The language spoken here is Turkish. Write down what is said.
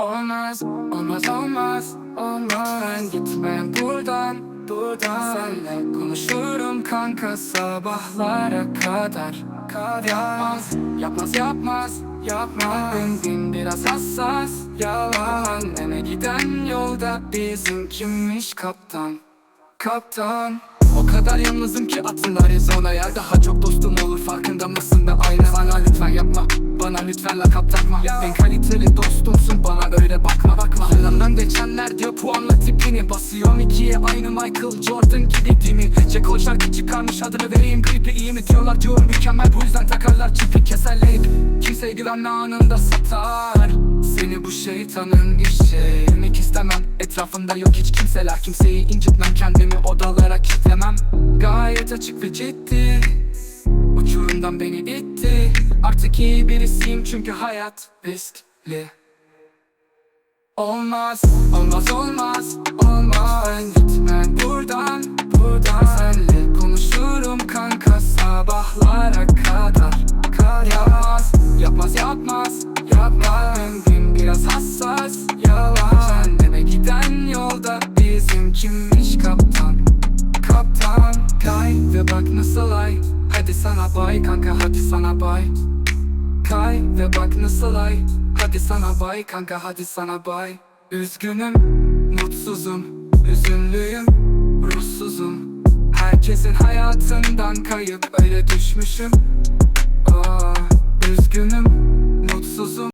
Olmaz, olmaz, olmaz, olmaz. Gitme buradan, buradan. Senle konuşurum kanka sabahlara kadar Kadar. Yapmaz, yapmaz, yapmaz, yapmaz Benzin biraz hassas, yalan. Eve giden yolda bizim kimmiş kaptan? Kaptan. O kadar yalnızım ki atın Arizona'ya Daha Bana lütfen yapma. Bana lütfen lakap takma. En kaliteli dostumsun bana öyle bakma. Bakma. Yanımdan geçenler diyor puanla tipini Basıyorum ikiye aynı Michael Jordan gibi mi? Jack şarkı çıkarmış adını vereyim Klipi iyi mi diyorlar diyorum mükemmel. Bu yüzden takarlar çipi keserleyip Kimseye güvenme anında satar. Seni bu şeytanın işi. Yemek istemem Etrafımda yok hiç kimseler. Kimseyi incitmem Kendimi odalara kilitlemem. Gayet açık ve ciddi Uçurumdan beni itti. Artık iyi birisiyim çünkü hayat riskli. Olmaz, olmaz, olmaz, olmaz. Gitme buradan, buradan Senle konuşurum kanka. Sabahlara kadar Kadar yapmaz, yapmaz, yapmaz, yapmaz. Ömrüm biraz hassas, yalan. Cehenneme giden yolda bizim kimmiş kaptan? Kaptan Kay ve bak nasıl ay sana bay kanka hadi sana bay. Kay ve bak nasıl ay. Hadi sana bay kanka hadi sana bay. Üzgünüm, mutsuzum, üzünlüyüm, ruhsuzum. Herkesin hayatından kayıp öyle düşmüşüm. Aa, Üzgünüm,